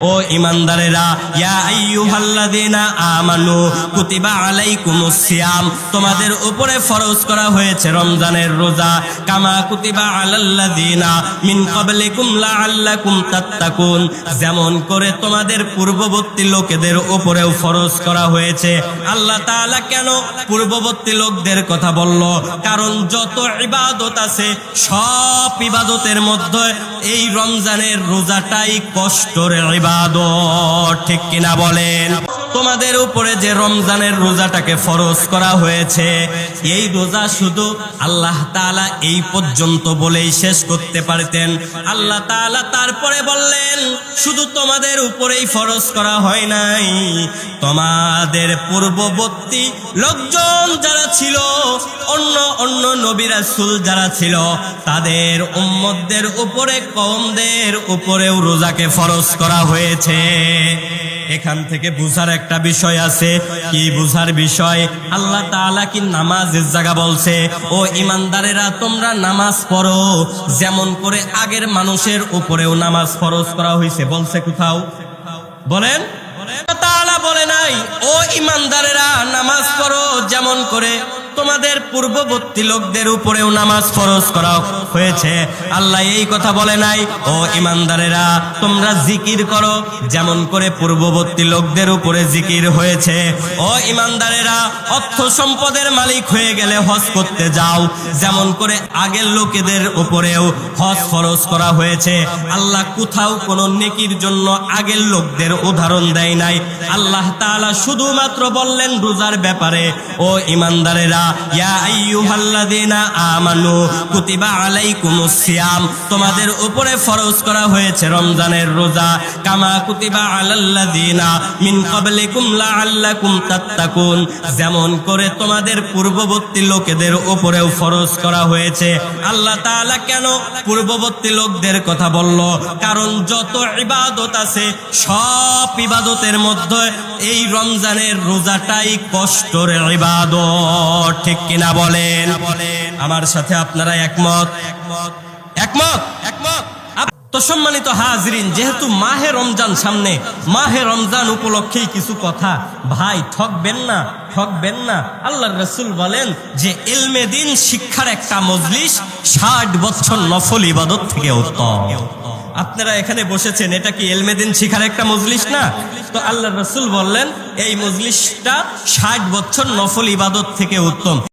ও ইমানদারেরা করা হয়েছে রমজানের রোজা। কামা কুতিবা মিন যেমন করে তোমাদের পূর্ববর্তী লোকেদের উপরেও ফরজ করা হয়েছে। আল্লাহ তাআলা কেন পূর্ববর্তী লোকদের কথা বলল? কারণ যত ইবাদত আছে, সব ইবাদতের মধ্যে এই রমজানের রোজাটাই কষ্টর ঠিক কিনা বলেন? তোমাদের উপরে যে রমজানের রোজাটাকে ফরজ করা হয়েছে, এই রোজা শুধু আল্লাহ তাআলা এই পর্যন্ত বলেই শেষ করতে পারতেন। আল্লাহ তাআলা তারপরে বললেন, শুধু তোমাদের উপরেই ফরজ করা হয় নাই। তোমাদের পূর্ববর্তী লোকজন যারা ছিল, অন্য অন্য নবী রাসূল যারা ছিল, তাদের উম্মতদের উপরে কমদের উপরেও রোজাকে ফরজ করা হয়েছে। এখান থেকে বুঝার একটা বিষয় আছে। কি বুঝার বিষয়? আল্লাহ তাআলা কি নামাজের জায়গা বলছে? ও ইমানদারেরা তোমরা নামাজ পড়ো। যেমন করে আগের মানুষের উপরেও নামাজ ফরজ করা হয়েছে। বলছে কোথাও? বলেন। বলে নাই, ও ইমানদারেরা নামাজ পড়ো যেমন করে তোমাদের পূর্ববর্তী লোকদের উপরেও নামাজ ফরজ করা হয়েছে। আল্লাহ এই কথা বলে নাই, ও ইমানদারেরা, তোমরা জিকির করো। যেমন করে পূর্ববর্তী লোকদের উপরে জিকির হয়েছে। ও ইমানদারেরা, অর্থ সম্পদের মালিক হয়ে গেলে হজ করতে যাও। যেমন করে আগের লোকেদের উপরেও হজ ফরজ করা হয়েছে। আল্লাহ কোথাও কোনো নেকির জন্য আগের লোকদের উদাহরণ দেয় নাই। আল্লাহ তাআলা শুধুমাত্র বললেন রোজার ব্যাপারে, ও ইমানদারেরা সিয়াম তোমাদের উপরে ফরজ করা হয়েছে রমজানের রোজা। কামা কুতিবা আলাল্লাযীনা মিন যেমন করে তোমাদের পূর্ববর্তী লোকেদের উপরেও ফরজ করা হয়েছে। আল্লাহ তাআলা কেন পূর্ববর্তী লোকদের কথা বলল? কারণ যত ইবাদত আছে, সব ইবাদতের মধ্যে এই রমজানের রোজাটাই কষ্টর ইবাদত। ঠিক কিনা বলেন? আমার সাথে আপনারা একমত? একমত? একমত? তো সম্মানিত হাজরিন, যেহেতু মাহে রমজান সামনে, মাহে রমজান উপলক্ষেই কিছু কথা, ভাই, ঠকবেন না ঠকবেন না। আল্লাহ রসুল বলেন যে, ইলমে দিন শিক্ষার একটা মজলিস ষাট বছর নফল ইবাদত থেকে উত্তম। আপনারা এখানে বসেছেন, এটা কি এলমেদিন শিখার একটা মজলিস না? তো আল্লাহ রসুল বললেন, এই মজলিসটা ষাট বছর নফল ইবাদত থেকে উত্তম।